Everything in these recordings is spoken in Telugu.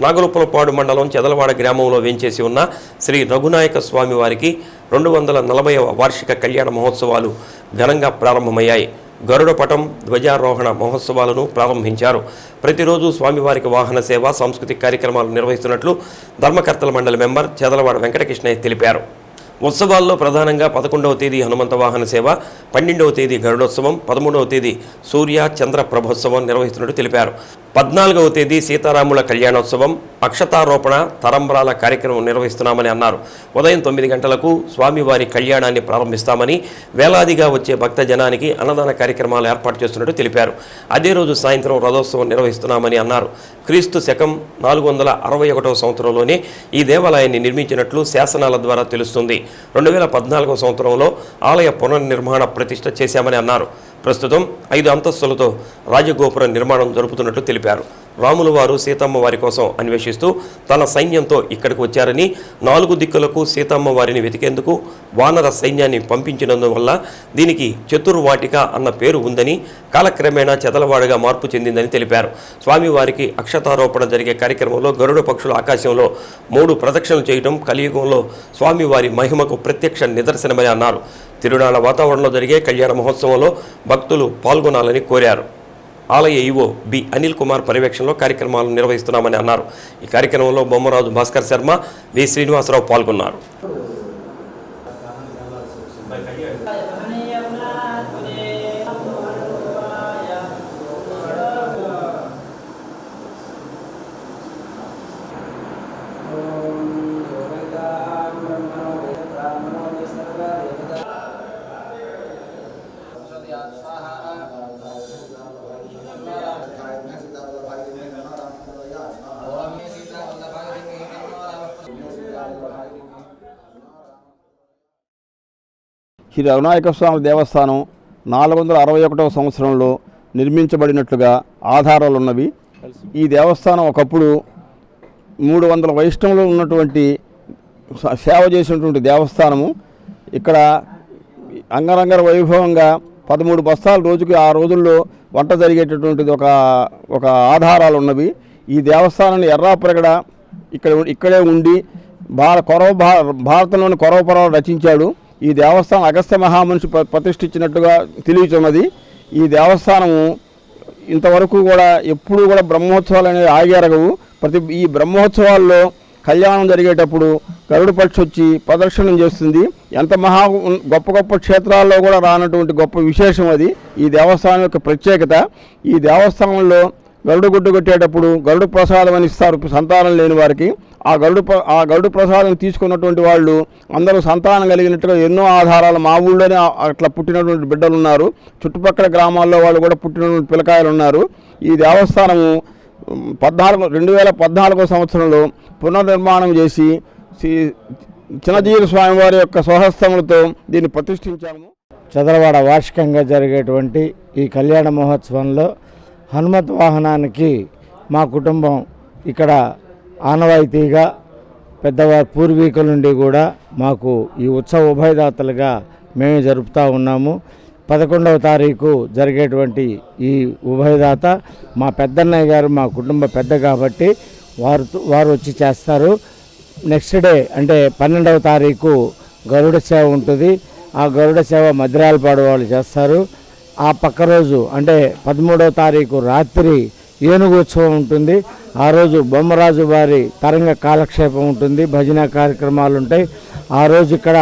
నాగరుపులపాడు మండలం చెదలవాడ గ్రామంలో వేంచేసి ఉన్న శ్రీ రఘునాయక స్వామి వారికి రెండు వందల నలభైవ వార్షిక కళ్యాణ మహోత్సవాలు ఘనంగా ప్రారంభమయ్యాయి. గరుడపటం ధ్వజారోహణ మహోత్సవాలను ప్రారంభించారు. ప్రతిరోజు స్వామివారికి వాహన సేవ సాంస్కృతిక కార్యక్రమాలు నిర్వహిస్తున్నట్లు ధర్మకర్తల మండలి మెంబర్ చెదలవాడ వెంకటకృష్ణయ్య తెలిపారు. ఉత్సవాల్లో ప్రధానంగా పదకొండవ తేదీ హనుమంత వాహన సేవ పన్నెండవ తేదీ గరుడోత్సవం పదమూడవ తేదీ సూర్య చంద్ర ప్రభోత్సవం నిర్వహిస్తున్నట్టు తెలిపారు. పద్నాలుగవ తేదీ సీతారాముల కళ్యాణోత్సవం అక్షతారోపణ తరంబరాల కార్యక్రమం నిర్వహిస్తున్నామని అన్నారు. ఉదయం తొమ్మిది గంటలకు స్వామివారి కళ్యాణాన్ని ప్రారంభిస్తామని వేలాదిగా వచ్చే భక్త జనానికి అన్నదాన కార్యక్రమాలు ఏర్పాటు చేస్తున్నట్టు తెలిపారు. అదే రోజు సాయంత్రం రథోత్సవం నిర్వహిస్తున్నామని అన్నారు. క్రీస్తు శకం నాలుగు వందల అరవై ఒకటవ సంవత్సరంలోనే ఈ దేవాలయాన్ని నిర్మించినట్లు శాసనాల ద్వారా తెలుస్తుంది. రెండు వేల పద్నాలుగవ సంవత్సరంలో ఆలయ పునర్నిర్మాణ ప్రతిష్ట చేశామని అన్నారు. ప్రస్తుతం ఐదు అంతస్తులతో రాజగోపురం నిర్మాణం జరుపుతున్నట్లు తెలిపారు. రాముల వారు సీతమ్మ వారి కోసం అన్వేషిస్తూ తన సైన్యంతో ఇక్కడికి వచ్చారని నాలుగు దిక్కులకు సీతమ్మ వారిని వెతికేందుకు వానర సైన్యాన్ని పంపించినందువల్ల దీనికి చతుర్వాటిక అన్న పేరు ఉందని కాలక్రమేణా చెదలవాడగా మార్పు చెందిందని తెలిపారు. స్వామివారికి అక్షతారోపణ జరిగే కార్యక్రమంలో గరుడ పక్షుల ఆకాశంలో మూడు ప్రదక్షిణలు చేయడం కలియుగంలో స్వామివారి మహిమకు ప్రత్యక్ష నిదర్శనమని అన్నారు. తిరునాళ్ళ వాతావరణంలో జరిగే కళ్యాణ మహోత్సవంలో భక్తులు పాల్గొనాలని కోరారు. ఆలయ ఈవో బి అనిల్ కుమార్ పర్యవేక్షణలో కార్యక్రమాలు నిర్వహిస్తున్నామని అన్నారు. ఈ కార్యక్రమంలో బొమ్మరాజు భాస్కర్ శర్మ వి శ్రీనివాసరావు పాల్గొన్నారు. శ్రీ రఘునాయక స్వామి దేవస్థానం నాలుగు వందల అరవై ఒకటవ సంవత్సరంలో నిర్మించబడినట్లుగా ఆధారాలు ఉన్నవి. ఈ దేవస్థానం ఒకప్పుడు మూడు వందల వైష్ణవులు ఉన్నటువంటి సేవ చేసినటువంటి దేవస్థానము. ఇక్కడ అంగరంగర వైభవంగా పదమూడు బస్తాలు రోజుకి ఆ రోజుల్లో వంట జరిగేటటువంటిది ఒక ఒక ఆధారాలు ఉన్నవి. ఈ దేవస్థానాన్ని ఎర్రాప్రగడ ఇక్కడ ఇక్కడే ఉండి భార కొరవ భారతంలోని కొరవ పర్వాలు రచించాడు. ఈ దేవస్థానం అగస్త్య మహామనిషి ప్రతిష్ఠించినట్టుగా తెలియచున్నది. ఈ దేవస్థానము ఇంతవరకు కూడా ఎప్పుడూ కూడా బ్రహ్మోత్సవాలు అనేవి ఆగేరగవు. ప్రతి ఈ బ్రహ్మోత్సవాల్లో కళ్యాణం జరిగేటప్పుడు గరుడు పక్షి వచ్చి ప్రదర్శనం చేస్తుంది. ఎంత మహా గొప్ప గొప్ప క్షేత్రాల్లో కూడా రానటువంటి గొప్ప విశేషం అది. ఈ దేవస్థానం యొక్క ప్రత్యేకత. ఈ దేవస్థానంలో గరుడు గుడ్డు కొట్టేటప్పుడు గరుడు ప్రసాదం అని ఇస్తారు సంతానం లేని వారికి. ఆ గరుడు ఆ గరుడు ప్రసాదం తీసుకున్నటువంటి వాళ్ళు అందరూ సంతానం కలిగినట్టుగా ఎన్నో ఆధారాలు మా ఊళ్ళోనే అట్లా పుట్టినటువంటి బిడ్డలు ఉన్నారు. చుట్టుపక్కల గ్రామాల్లో వాళ్ళు కూడా పుట్టినటువంటి పిల్లకాయలు ఉన్నారు. ఈ దేవస్థానము పద్నాలుగు రెండు వేల పద్నాలుగో సంవత్సరంలో పునర్నిర్మాణం చేసి శ్రీ చిన్నజీవి స్వామివారి యొక్క స్వహస్తములతో దీన్ని ప్రతిష్ఠించాము. చదరవాడ వార్షికంగా జరిగేటువంటి ఈ కళ్యాణ మహోత్సవంలో హనుమత్ వాహనానికి మా కుటుంబం ఇక్కడ ఆనవాయితీగా పెద్దవారి పూర్వీకుల నుండి కూడా మాకు ఈ ఉత్సవ ఉభయదాతలుగా మేము జరుపుతూ ఉన్నాము. పదకొండవ తారీఖు జరిగేటువంటి ఈ ఉభయదాత మా పెద్దన్నయ్య గారు మా కుటుంబ పెద్ద కాబట్టి వారు వారు వచ్చి చేస్తారు. నెక్స్ట్ డే అంటే పన్నెండవ తారీఖు గరుడ సేవ ఉంటుంది. ఆ గరుడ సేవ మద్రాలపాడు వాళ్ళు చేస్తారు. ఆ పక్క రోజు అంటే పదమూడవ తారీఖు రాత్రి ఏనుగు ఉత్సవం ఉంటుంది. ఆ రోజు బొమ్మరాజు వారి తరంగ కాలక్షేపం ఉంటుంది. భజన కార్యక్రమాలు ఉంటాయి. ఆ రోజు ఇక్కడ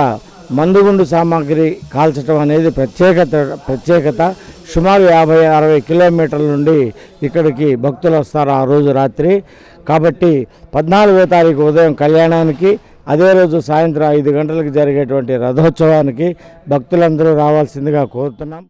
మందుగుండు సామాగ్రి కాల్చడం అనేది ప్రత్యేకత ప్రత్యేకత. సుమారు యాభై అరవై కిలోమీటర్ల నుండి ఇక్కడికి భక్తులు వస్తారు ఆ రోజు రాత్రి. కాబట్టి పద్నాలుగో తారీఖు ఉదయం కళ్యాణానికి అదే రోజు సాయంత్రం ఐదు గంటలకు జరిగేటువంటి రథోత్సవానికి భక్తులందరూ రావాల్సిందిగా కోరుతున్నాం.